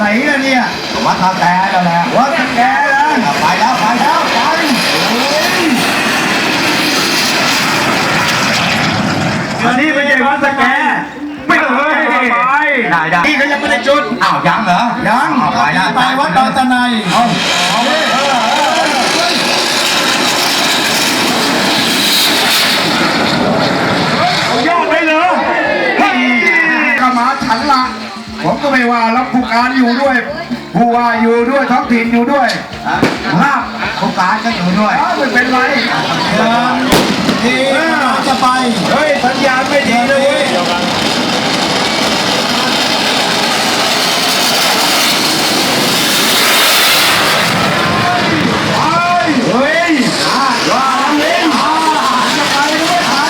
ไหนล่ะเนี่ยวัดท่าแก่แล้วแหละวัดแกนะไปแล้วไปแล้วไปอันนี้ไม่ใช่วัดสแกไม่เคยไปได้ได้นี่ก็ยังไม่ได้จุดอ้าวยังเหรอยังไปแล้วไปวัดดอนตะไนเอา ยอดไปเลย ก็มาฉันละผมก็ไม่ ว่าแล้วผู้การอยู่ด้วยผู้ว่าอยู่ด้วยท้องถิ่นอยู่ด้วยภาพผู้การก็อยู่ด้วยไม่เป็นไรที่จะไป เฮ้ยสัญญาณไม่ดีเลยเว้ยเฮ้ยว่าเล่นจะไปด้วยใคร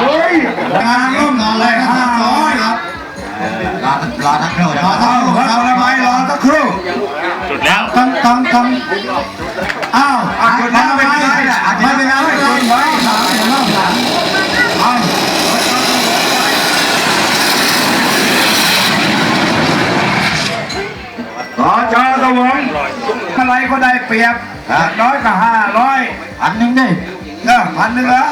เฮ้ยงานร่วมงานอะไรห้าร้อย ครับรอ รอทั้งครู่นะรอาเราทำไมรอสักครู่จุดแล้วต้องต้องต้องอ้าวจุดแล้วไม่เป็นไรไม่เป็นไรไม่เป็นไรไว้ถามเดี๋ยวเล่าถามเอารอจอสวงอะไรก็ได้เปรียบน้อยก็ห้าร้อยอันหนึงดิเออพันหนึ่งเหรอ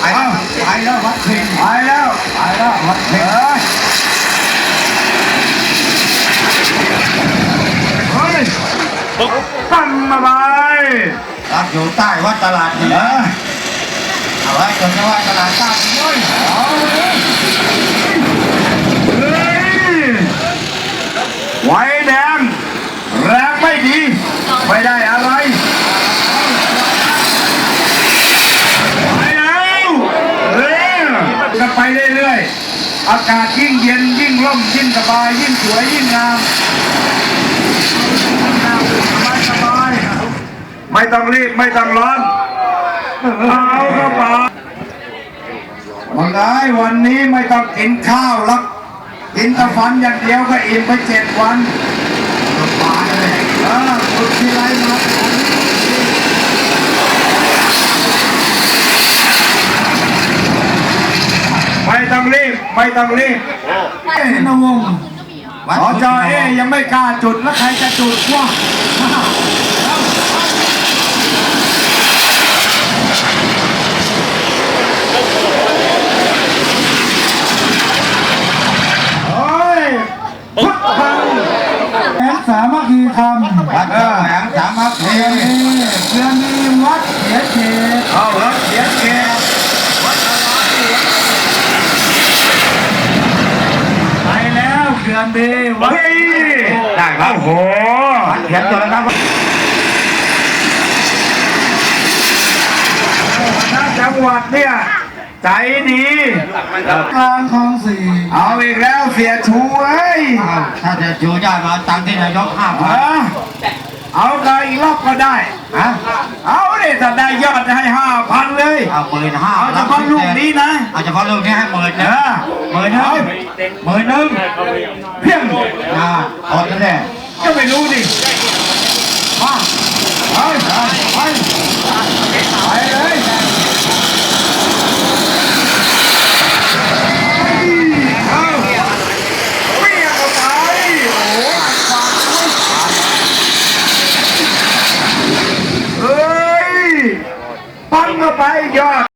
ไปแล้วไปแล้ววัดสิงไปแล้วไปแล้ววัดเถอะเฮ้ยตั้งมา ไปรับอยู่ใต้วัดตลาดเหนือเอาไว้จนจะว่าตลาดใต้ด้วยเฮ้ยไว้แดงแรงไม่ดี ไม่ได้อะไรไปแล้วเฮ้ยจะไปเรื่อยๆ อากาศยิ่งเย็นยิ่งร่มยิ่งสบายยิ่งสวยยิ่งงามสบายสบาย ไม่ต้องรีบไม่ต้องร้อนเอาเข้าไปวันไงวันนี้ไม่ต้องกินข้าวแล้วกินแตะฟันอย่างเดียวก็อิ่มไปเจ็ดวันตายเลยเออฝึกที่ไรมาไม่ต้องรีบไม่ต้องรีบเอ้นวงวัดขอจอเอ้ยังไม่กล้าจุดแล้วใครจะจุดวะโอ้ยพุทธังแสามัคคีธรรมวัดแหลมสามัคคีเดือนนี้เดือนนี้วัดเสียเขตเอาวัดเสียเขตไปแล้วเดือนดีวัดได้ครับโอ้โหเขียนตัวแล้วครับจังหวัดเนี่ย ใจดีกลางคลองสี่เอาอีกแล้วเสียชูเอ้ยถ้าจะอยู่ยอดมาตังค์ที่นายกห้าพัเอนอเอากอีกรอบก็ได้ฮะเอาเนี่ยถ้าได้ยอดให้ห้าพันเลย เอาหมื่นห้าเอาเฉพาะลูกนี้นะ เอาเฉพาะลูกนี้ให้หมื่นเอนะอหมื่นหนึงหมื่นหนึงเพียงอ่าอดกันแน่ก็ไม่รู้ดิมาไปไปไปไปเลยเอาเปี้ยงเข้าไปโอ้โห เฮ้